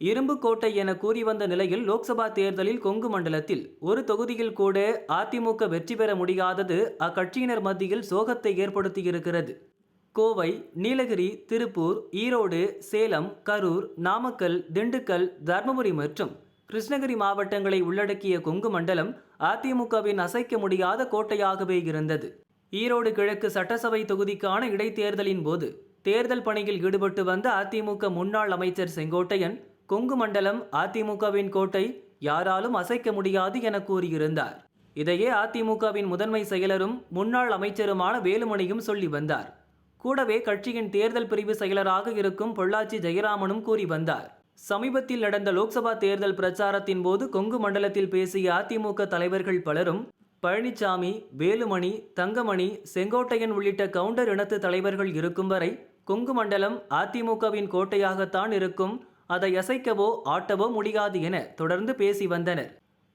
இரும்பு கோட்டை என கூறி வந்த நிலையில் லோக்சபா தேர்தலில் கொங்கு மண்டலத்தில் ஒரு தொகுதியில் கூட அதிமுக வெற்றி பெற முடியாதது அக்கட்சியினர் மத்தியில் சோகத்தை ஏற்படுத்தியிருக்கிறது. கோவை நீலகிரி திருப்பூர் ஈரோடு சேலம் கரூர் நாமக்கல் திண்டுக்கல் தர்மபுரி மற்றும் கிருஷ்ணகிரி மாவட்டங்களை உள்ளடக்கிய கொங்கு மண்டலம் அதிமுகவின் அசைக்க முடியாத கோட்டையாகவே இருந்தது. ஈரோடு கிழக்கு சட்டசபை தொகுதிக்கான இடைத்தேர்தலின் போது தேர்தல் பணியில் ஈடுபட்டு வந்த அதிமுக முன்னாள் அமைச்சர் செங்கோட்டையன் கொங்கு மண்டலம் அதிமுகவின் கோட்டை யாராலும் அசைக்க முடியாது என கூறியிருந்தார். இதையே அதிமுகவின் முதன்மை செயலரும் முன்னாள் அமைச்சருமான வேலுமணியும் சொல்லி வந்தார். கூடவே கட்சியின் தேர்தல் பிரிவு செயலராக இருக்கும் பொள்ளாச்சி ஜெயராமனும் கூறி வந்தார். சமீபத்தில் நடந்த லோக்சபா தேர்தல் பிரச்சாரத்தின் போது கொங்கு மண்டலத்தில் பேசிய அதிமுக தலைவர்கள் பலரும் பழனிசாமி வேலுமணி தங்கமணி செங்கோட்டையன் உள்ளிட்ட கவுண்டர் இனத்து தலைவர்கள் இருக்கும் வரை கொங்கு மண்டலம் அதிமுகவின் கோட்டையாகத்தான் இருக்கும் அதை அசைக்கவோ ஆட்டவோ முடியாது என தொடர்ந்து பேசி வந்தனர்.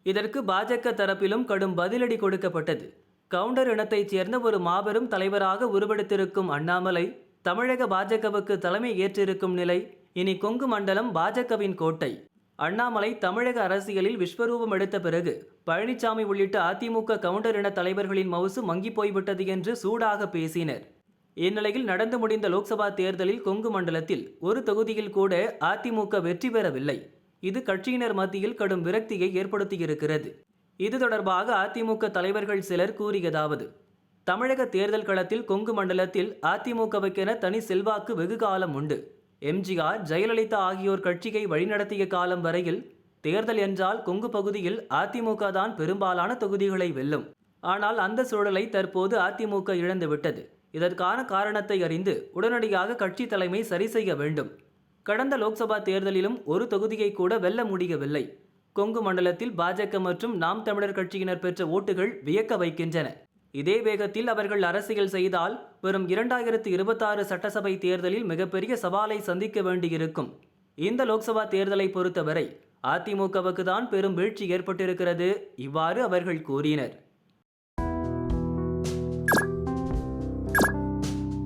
இதற்கு பாஜக தரப்பிலும் கடும் பதிலடி கொடுக்கப்பட்டது. கவுண்டர் இனத்தைச் சேர்ந்த ஒரு மாபெரும் தலைவராக உருவெடுத்திருக்கும் அண்ணாமலை தமிழக பாஜகவுக்கு தலைமை ஏற்றிருக்கும் நிலை இனி கொங்கு மண்டலம் பாஜகவின் கோட்டை. அண்ணாமலை தமிழக அரசியலில் விஸ்வரூபம் எடுத்த பிறகு பழனிசாமி உள்ளிட்ட அதிமுக கவுண்டர் இன தலைவர்களின் மவுசு மங்கி போய்விட்டது என்று சூடாக பேசினர். இந்நிலையில் நடந்து முடிந்த லோக்சபா தேர்தலில் கொங்கு மண்டலத்தில் ஒரு தொகுதியில் கூட அதிமுக வெற்றி பெறவில்லை. இது கட்சியினர் மத்தியில் கடும் விரக்தியை ஏற்படுத்தியிருக்கிறது. இது தொடர்பாக அதிமுக தலைவர்கள் சிலர் கூறியதாவது தமிழக தேர்தல் களத்தில் கொங்கு மண்டலத்தில் அதிமுகவுக்கென தனி செல்வாக்கு வெகு காலம் உண்டு. எம்ஜிஆர் ஜெயலலிதா ஆகியோர் கட்சியை வழிநடத்திய காலம் வரையில் தேர்தல் என்றால் கொங்கு பகுதியில் அதிமுக தான் பெரும்பாலான தொகுதிகளை வெல்லும். ஆனால் அந்த சூழலை தற்போது அதிமுக இழந்துவிட்டது. இதற்கான காரணத்தை அறிந்து உடனடியாக கட்சி தலைமை சரி செய்ய வேண்டும். கடந்த லோக்சபா தேர்தலிலும் ஒரு தொகுதியை கூட வெல்ல முடியவில்லை. கொங்கு மண்டலத்தில் பாஜக மற்றும் நாம் தமிழர் கட்சியினர் பெற்ற ஓட்டுகள் வியக்க வைக்கின்றன. இதே வேகத்தில் அவர்கள் அரசியல் செய்தால் வரும் இரண்டாயிரத்து இருபத்தாறு சட்டசபை தேர்தலில் மிகப்பெரிய சவாலை சந்திக்க வேண்டியிருக்கும். இந்த லோக்சபா தேர்தலை பொறுத்தவரை அதிமுகவுக்கு தான் பெரும் வீழ்ச்சி ஏற்பட்டிருக்கிறது இவ்வாறு அவர்கள் கூறினர்.